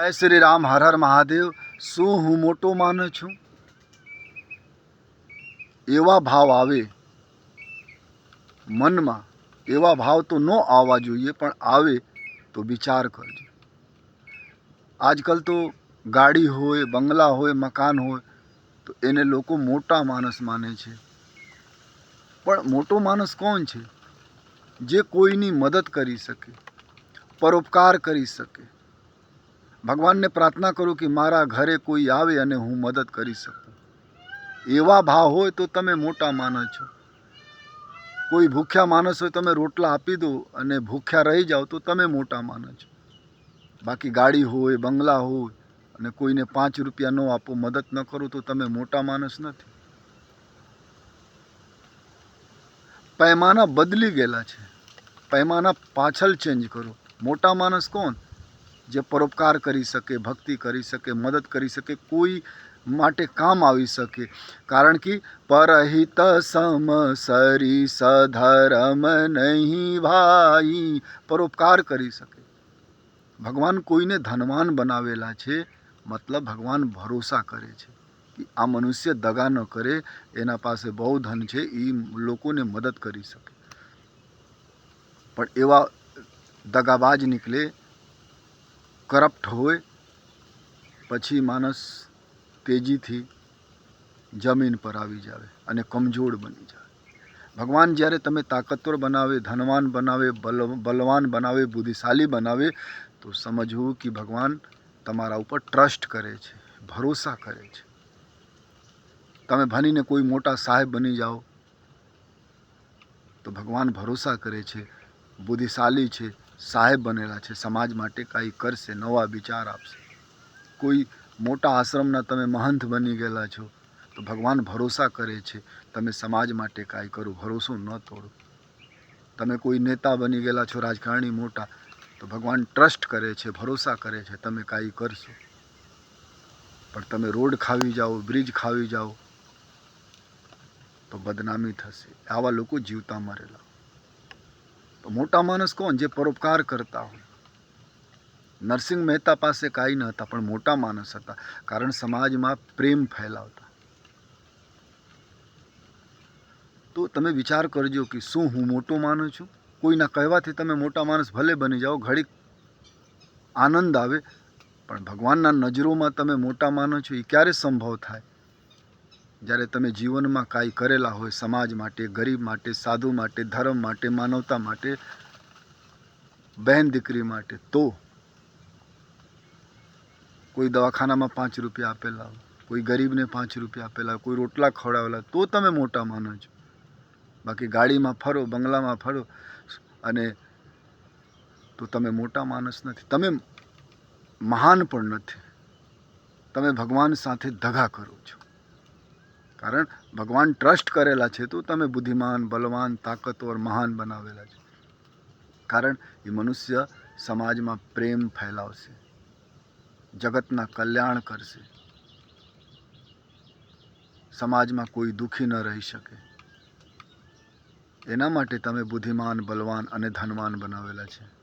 જય શ્રી રામ, હર હર મહાદેવ. શું હું મોટો માનું છું? એવા ભાવ આવે મનમાં, એવા ભાવ તો ન આવવા જોઈએ, પણ આવે તો વિચાર કરજો. આજકાલ તો ગાડી હોય, બંગલા હોય, મકાન હોય, તો એને લોકો મોટા માણસ માને છે. પણ મોટો માણસ કોણ છે? જે કોઈની મદદ કરી શકે, પરોપકાર કરી શકે. ભગવાનને પ્રાર્થના કરું કે મારા ઘરે કોઈ આવે અને હું મદદ કરી શકું. એવા ભાવ હોય તો તમે મોટા માનો છો. કોઈ ભૂખ્યા માણસ હોય તમે રોટલા આપી દો અને ભૂખ્યા રહી જાઓ તો તમે મોટા માનો છો. બાકી ગાડી હોય, બંગલા હોય અને કોઈને પાંચ રૂપિયા ન આપો, મદદ ન કરો તો તમે મોટા માણસ નથી. પૈમાના બદલી ગયેલા છે. પૈમાના પાછળ ચેન્જ કરો. મોટા માણસ કોણ? જે પરોપકાર કરી શકે, ભક્તિ કરી શકે, મદદ કરી શકે, કોઈ માટે કામ આવી શકે. કારણ કે પરહિત સમ સરી સધર્મ નહીં ભાઈ, પરોપકાર કરી શકે. ભગવાન કોઈને ધનવાન બનાવેલા છે, મતલબ ભગવાન ભરોસા કરે છે કે આ મનુષ્ય દગા ન કરે, એના પાસે બહુ ધન છે, એ લોકોને મદદ કરી શકે. પણ એવા દગાબાજ નીકળે કરપ્ટ હોય, પછી માણસ તેજીથી જમીન પર આવી જાવે અને કમજોર બની જાય ભગવાન જ્યારે તમે તાકતવર બનાવે, ધનવાન બનાવે, બલ, બલવાન બનાવે, બુદ્ધિશાળી બનાવે, તો સમજવું કે ભગવાન તમારા ઉપર ટ્રસ્ટ કરે છે, ભરોસા કરે છે. તમે ભણીને કોઈ મોટા સાહેબ બની જાઓ, તો ભગવાન ભરોસા કરે છે, બુદ્ધિશાળી છે સાહેબ બનેલા છે. સમાજ માટે કાંઈ કરશે, નવા વિચાર આપશે. કોઈ મોટા આશ્રમના તમે મહંત બની ગયેલા છો, તો ભગવાન ભરોસા કરે છે, તમે સમાજ માટે કાંઈ કરો, ભરોસો ન તોડો. તમે કોઈ નેતા બની ગયેલા છો, રાજકારણી મોટા, તો ભગવાન ટ્રસ્ટ કરે છે, ભરોસા કરે છે, તમે કાંઈ કરશો. પણ તમે રોડ ખાવી જાઓ, બ્રિજ ખાવી જાઓ, તો બદનામી થશે. આવા લોકો જીવતા મરેલા. તો મોટા માણસ કોણ જે પરોપકાર કરતા હોય? નરસિંહ મહેતા પાસે કાંઈ ન હતા, પણ મોટા માણસ હતા, કારણ સમાજમાં પ્રેમ ફેલાવતા. તો તમે વિચાર કરજો કે શું હું મોટો માનું છું? કોઈના કહેવાથી તમે મોટા માણસ ભલે બની જાઓ, ઘડીક આનંદ આવે, પણ ભગવાનના નજરોમાં તમે મોટા માનો છો, એ ક્યારે સંભવ થાય? જ્યારે તમે જીવનમાં કાંઈ કરેલા હોય, સમાજ માટે, ગરીબ માટે, સાધુ માટે, ધર્મ માટે, માનવતા માટે, બહેન દીકરી માટે, તો કોઈ દવાખાનામાં પાંચ રૂપિયા આપેલા કોઈ ગરીબને પાંચ રૂપિયા આપેલા કોઈ રોટલા ખવડાવેલા તો તમે મોટા માનો છો. બાકી ગાડીમાં ફરો, બંગલામાં ફરો અને તો તમે મોટા માણસ નથી. તમે મહાન પણ નથી. તમે ભગવાન સાથે દગા કરો છો. કારણ ભગવાન ટ્રસ્ટ કરેલા છે, તો તમે બુદ્ધિમાન, બલવાન, તાકતવર, મહાન બનાવેલા છે. કારણ એ મનુષ્ય સમાજમાં પ્રેમ ફેલાવશે, જગતના કલ્યાણ કરશે, સમાજમાં કોઈ દુઃખી ન રહી શકે. એના માટે તમે બુદ્ધિમાન, બલવાન અને ધનવાન બનાવેલા છે.